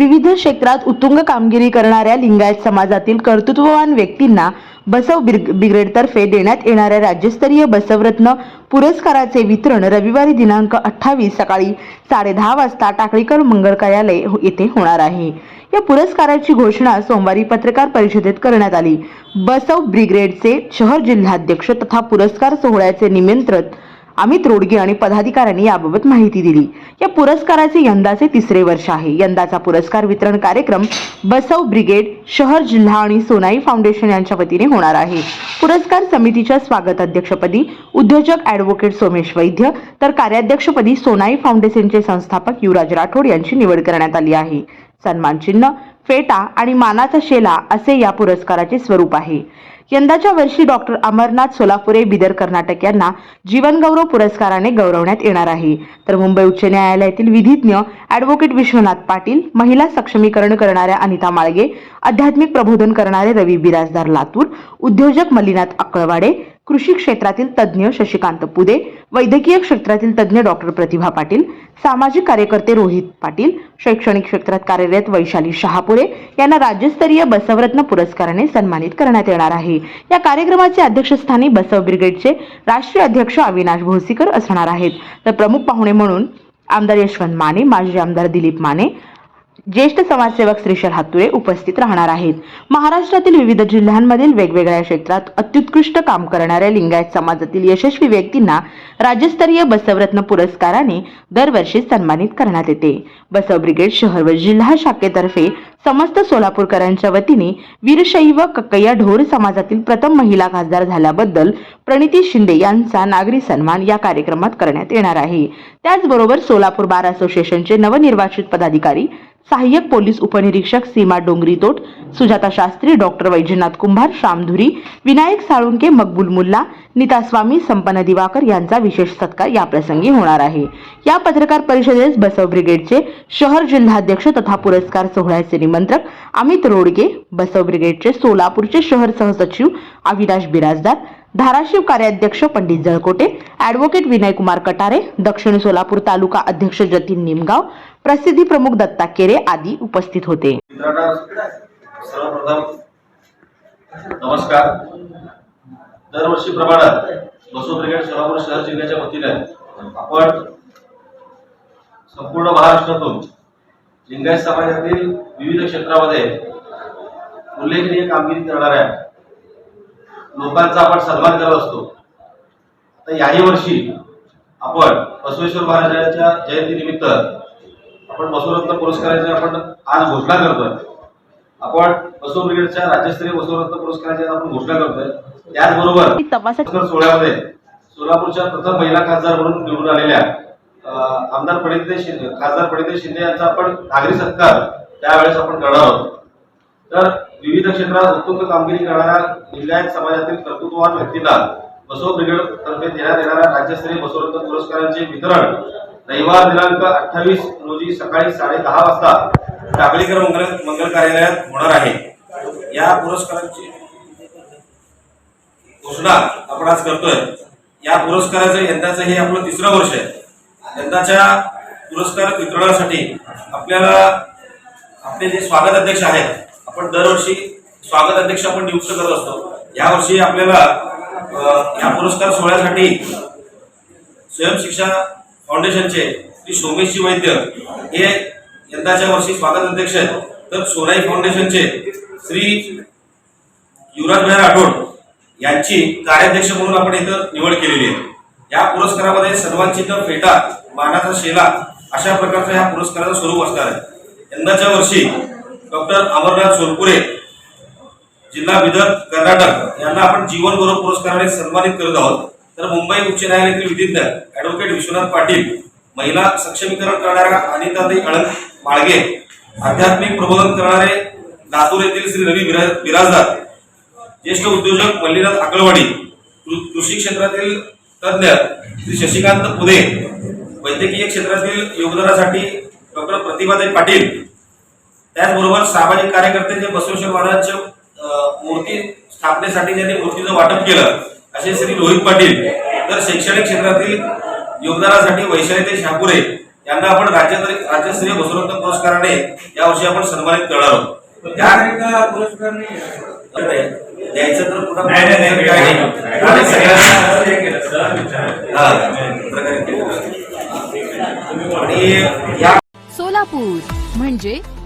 विविध क्षेत्रात उत्तुंग कामगिरी करणाऱ्या लिंगायत समाजातील कर्तृत्ववान व्यक्तींना बसव ब्रिग- ब्रिगेडतर्फे देण्यात येणाऱ्या राज्यस्तरीय बसवरत्न पुरस्काराचे वितरण रविवारी दिनांक अठ्ठावीस सकाळी साडेदहा वाजता टाकळीकर मंगल कार्यालय हो- येथे होणार आहे. या पुरस्काराची घोषणा सोमवारी पत्रकार परिषदेत करण्यात आली. बसव ब्रिगेडचे शहर जिल्हाध्यक्ष तथा पुरस्कार सोहळ्याचे निमंत्रण अमित रोडगे आणि पदाधिकाऱ्यांनी याबाबत माहिती दिली. या पुरस्काराचे यंदाचे तिसरे वर्ष आहे. यंदाचा पुरस्कार वितरण कार्यक्रम बसव ब्रिगेड शहर जिल्हा आणि सोनाई फाउंडेशन यांच्या वतीने होणार आहे. पुरस्कार समितीच्या स्वागत अध्यक्षपदी उद्योजक ॲडव्होकेट सोमेश वैद्य तर कार्याध्यक्षपदी सोनाई फाउंडेशनचे संस्थापक युवराज राठोड यांची निवड करण्यात आली आहे. सन्मान चिन्ह फेटा आणि मानाचा शेला असे या पुरस्काराचे स्वरूप आहे. यंदाच्या वर्षी डॉक्टर अमरनाथ सोलापुरे बिदर कर्नाटक यांना जीवनगौरव पुरस्काराने गौरवण्यात येणार आहे. तर मुंबई उच्च न्यायालयातील विधिज्ञ ॲडव्होकेट विश्वनाथ पाटील महिला सक्षमीकरण करणाऱ्या अनिता माळगे आध्यात्मिक प्रबोधन करणारे रवी बिराजदार लातूर उद्योजक मल्लीनाथ अक्कळवाडे कृषी क्षेत्रातील तज्ज्ञ शशिकांत पुदे वैद्यकीय क्षेत्रातील तज्ज्ञ डॉक्टर प्रतिभा पाटील सामाजिक कार्यकर्ते रोहित पाटील शैक्षणिक क्षेत्रात कार्यरत वैशाली शहापुरे यांना राज्यस्तरीय बसवरत्न पुरस्काराने सन्मानित करण्यात येणार आहे. या कार्यक्रमाचे अध्यक्षस्थानी बसव ब्रिगेडचे राष्ट्रीय अध्यक्ष अविनाश भोसीकर असणार आहेत. तर प्रमुख पाहुणे म्हणून आमदार यशवंत माने माजी आमदार दिलीप माने ज्येष्ठ समाजसेवक श्रीशर हातुरे उपस्थित राहणार आहेत. महाराष्ट्रातील विविध जिल्ह्यांमधील वेगवेगळ्या क्षेत्रात अत्युत्कृष्ट काम करणाऱ्या लिंगायत समाजातील यशस्वी व्यक्तींना राज्यस्तरीय बसवरत्न पुरस्काराने दरवर्षी सन्मानित करण्यात येते. बसव ब्रिगेड शहर व जिल्हा शाखेतर्फे समस्त सोलापूरकरांच्या वतीने वीरशैव कक्कया ढोर समाजातील प्रथम महिला खासदार झाल्याबद्दल प्रणिती शिंदे यांचा नागरी सन्मान या कार्यक्रमात करण्यात येणार आहे. त्याचबरोबर सोलापूर बार असोसिएशनचे नवनिर्वाचित पदाधिकारी सहाय्यक पोलीस उपनिरीक्षक सीमा डोंगरीतोट सुजाता शास्त्री डॉक्टर वैजनाथ कुंभार श्यामधुरी विनायक साळुंके मकबूल मुल्ला नीता स्वामी संपन्न दिवाकर यांचा विशेष सत्कार याप्रसंगी होणार आहे. या पत्रकार परिषदेस बसव ब्रिगेडचे शहर जिल्हाध्यक्ष तथा पुरस्कार सोहळ्याचे निमंत्रक अमित रोडगे बसव ब्रिगेडचे सोलापूरचे शहर सहसचिव अविनाश बिराजदार धाराशिव कार्याध्यक्ष पंडित जळकोटे ॲडव्होकेट विनयकुमार कटारे दक्षिण सोलापूर तालुका अध्यक्ष जतीन निमगाव प्रसिद्धी प्रमुख दत्ता केरे आदी उपस्थित होते. मित्रांनो सर्वप्रथम नमस्कार. दरवर्षीप्रमाणे बसव ब्रिगेड सोलापूर शहर जिल्ह्याच्या वतीने आपण संपूर्ण महाराष्ट्रातून लिंगायत समाजातील विविध क्षेत्रामध्ये उल्लेखनीय कामगिरी करणाऱ्या लोकांचा आपण सन्मान करत असतो. तर याही वर्षी आपण बसवेश्वर महाराजांच्या जयंतीनिमित्त आपण बसवरत्न पुरस्काराची आपण आज घोषणा करतोय. आपण बसव ब्रिगेडच्या राज्यस्तरीय बसवरत्न पुरस्काराची आज आपण घोषणा करतोय. त्याचबरोबर सोहळ्यामध्ये सोलापूरच्या प्रथम महिला खासदार म्हणून निवडून आलेल्या आमदार प्रणिते शिंदे खासदार प्रणिते शिंदे यांचा आपण नागरी सत्कार त्यावेळेस आपण करणार आहोत. तर विविध क्षेत्रात उत्तुंग कामगिरी करणाऱ्या लिंगायत समाजातील कर्तृत्ववान व्यक्तीला बसव ब्रिगेड तर्फे देण्यात येणाऱ्या राज्यस्तरीय बसवरत्न पुरस्कारांचे वितरण रविवार दिनांक अठ्ठावीस रोजी सकाळी साडे दहा वाजता टाकळीकर मंगल मंगल कार्यालयात होणार आहे. या पुरस्कारांची घोषणा आपण आज करतोय. या पुरस्काराचं यंदाचं हे आपलं तिसरं वर्ष आहे. यंदाच्या पुरस्कार वितरणासाठी आपल्याला आपले जे स्वागत अध्यक्ष आहेत आपण दरवर्षी स्वागत अध्यक्ष आपण नियुक्त करत असतो. यावर्षी आपल्याला या पुरस्कार सोहळ्यासाठी स्वयंशिक्षा फाउंडेशनचे श्री सोमेशजी वैद्य हे यंदाच्या वर्षी स्वागत अध्यक्ष आहेत. तर सोनाई फाउंडेशनचे श्री युवराज भाई राठोड यांची कार्याध्यक्ष म्हणून आपण इथं निवड केलेली आहे. या पुरस्कारामध्ये सर्वांची तर फेटा मानाचा शेला अशा प्रकारचा ह्या पुरस्काराचं स्वरूप असणार आहे. यंदाच्या वर्षी डॉक्टर अमरनाथ सोनपुरे जिल्हा विदर्भ कर्नाटक यांना आपण जीवन गौरव पुरस्काराने सन्मानित करत आहोत. तर मुंबई उच्च न्यायालयातील विधिज्ञ ॲडव्होकेट विश्वनाथ पाटील महिला सक्षमीकरण करणाऱ्या अनिताताई अळंग माळगे आध्यात्मिक प्रबोधन करणारे लातूर येथील श्री रवी बिराजदार ज्येष्ठ उद्योजक मल्लीनाथ आकळवाडी कृषी क्षेत्रातील तज्ज्ञ श्री शशिकांत पुदे वैद्यकीय क्षेत्रातील योगदानासाठी डॉक्टर प्रतिभाताई पाटील त्याचबरोबर सामाजिक कार्यकर्ते जे बसवेश्वर महाराजांच्या अं, मूर्ती स्थापनेसाठी ज्यांनी मूर्तीचं वाटप केलं असे श्री रोहित पाटील. तर शैक्षणिक क्षेत्रातील योगदानासाठी वैशालीताई शापुरे त्यांना आपण राज्य राज्यस्तरीय बसवरत्न पुरस्काराने यावर्षी आपण सन्मानित करणार आहोत. द्यायचं तर पुन्हा. आणि हा, सोलापूर म्हणजे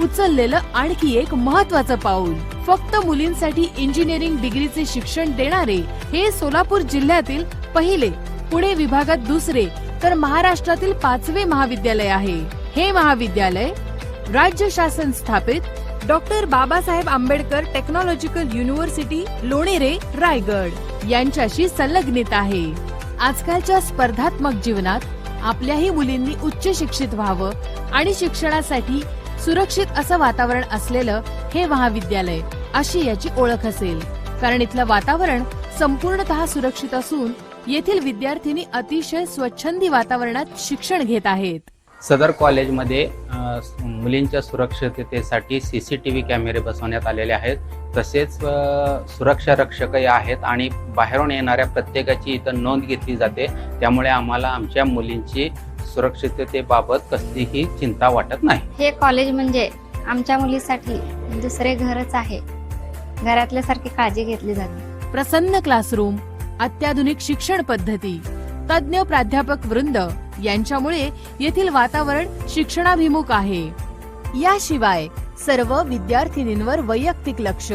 उचललेलं आणखी एक महत्वाचं पाऊल. फक्त मुलींसाठी इंजिनिअरिंग डिग्रीचे शिक्षण देणारे हे सोलापूर जिल्ह्यातील पहिले पुणे विभागात दुसरे तर महाराष्ट्रातील पाचवे महाविद्यालय आहे. हे महाविद्यालय राज्य शासन स्थापित doctor Babasaheb Ambedkar technological university Lonere Raigad यांच्याशी संलग्नित आहे. आजकालच्या स्पर्धात्मक जीवनात आपल्याही मुलींनी उच्च शिक्षित व्हावं आणि शिक्षणासाठी सुरक्षित असं वातावरण असलेलं हे महाविद्यालय अशी याची ओळख असेल. कारण इथलं वातावरण संपूर्णतः सुरक्षित असून येथील विद्यार्थिनी अतिशय स्वच्छंदी वातावरणात शिक्षण घेत आहेत. सदर कॉलेजमध्ये मुलींच्या सुरक्षिततेसाठी सी सी टी व्ही कॅमेरे बसवण्यात आलेले आहेत. तसेच सुरक्षा रक्षकही आहेत आणि बाहेरून येणाऱ्या प्रत्येकाची इथं नोंद घेतली जाते. त्यामुळे आम्हाला आमच्या मुलींची सुरक्षिततेबाबत कसलीही चिंता वाटत नाही. हे कॉलेज म्हणजे आमच्या मुलीसाठी दुसरे घरच आहे. घरातल्यासारखी काळजी घेतली जाते. प्रसन्न क्लासरूम अत्याधुनिक शिक्षण पद्धती तज्ज्ञ प्राध्यापक वृंद यांच्यामुळे येथील वातावरण शिक्षणाभिमुख आहे. याशिवाय सर्व विद्यार्थिनींवर वैयक्तिक लक्ष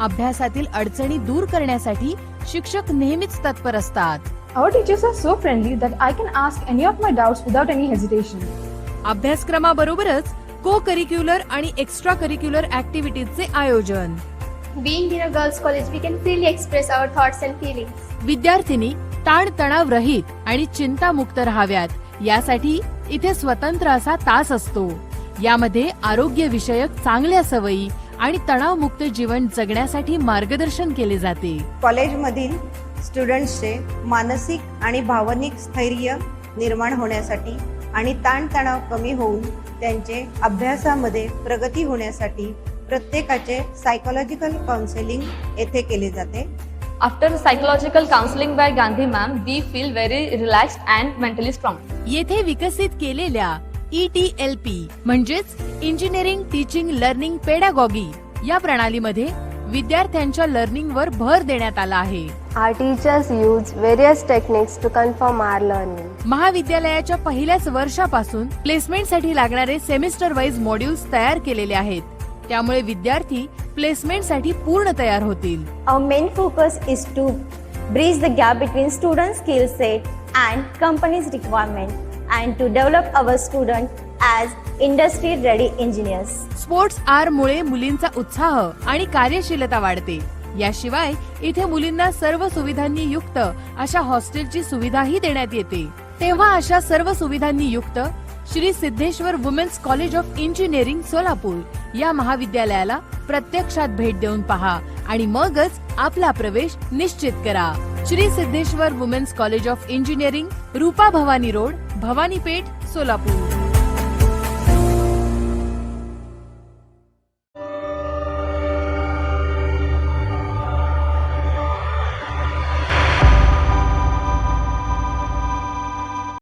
अभ्यासातील अडचणी दूर करण्यासाठी शिक्षक नेहमीच तत्पर असतात. Our teachers are so friendly that I can ask any of my doubts without any hesitation. अभ्यासक्रमाबरोबरच को करिक्युलर आणि एक्स्ट्रा करिक्युलर ऍक्टिव्हिटीजचे आयोजन Being in a girls' college, we can freely express our thoughts and feelings. विद्यार्थिनी ताणतणाव रहित आणि चिंतामुक्त राहाव्यात यासाठी इथे स्वतंत्र असा तास असतो यामध्ये आरोग्य विषयक चांगल्या सवयी आणि तणावमुक्त जीवन जगण्यासाठी मार्गदर्शन केले जाते कॉलेजमधील स्टुडंट्सचे मानसिक आणि भावनिक स्थैर्य निर्माण होण्यासाठी आणि ताणतणाव कमी होऊन त्यांचे अभ्यासामध्ये प्रगती होण्यासाठी प्रत्येकाचे सायकोलॉजिकल काउन्सिलिंग येथे केले जाते After psychological counseling by Gandhi ma'am, we feel very relaxed and mentally strong. येथे विकसित केलेल्या ई टी एल पी म्हणजेच इंजिनिअरिंग टीचिंग लर्निंग पेडागॉगी या प्रणालीमध्ये विद्यार्थ्यांच्या लर्निंगवर भर देण्यात आला आहे our teachers use various techniques to confirm our learning महाविद्यालयाच्या पहिल्याच वर्षापासून प्लेसमेंटसाठी लागणारे सेमिस्टर वाईज मॉड्यूल्स तयार केलेले आहेत. त्यामुळे विद्यार्थी प्लेसमेंटसाठी पूर्ण तयार होतील. Main focus is to bridge the gap between student skill set and companies requirement and to develop our student as industry ready engineers sports are मुळे मुलींचा उत्साह आणि कार्यशीलता वाढते. याशिवाय इथे मुलींना सर्व सुविधांनी युक्त अशा हॉस्टेलची सुविधाही देण्यात येते. तेव्हा अशा सर्व सुविधांनी युक्त Shri Siddheshwar women's college of engineering Solapur या महाविद्यालयाला प्रत्यक्षात भेट देऊन पहा आणि मगच आपला प्रवेश निश्चित करा. Shri Siddheshwar women's college of engineering Rupa Bhavani road Bhavanipeth Solapur.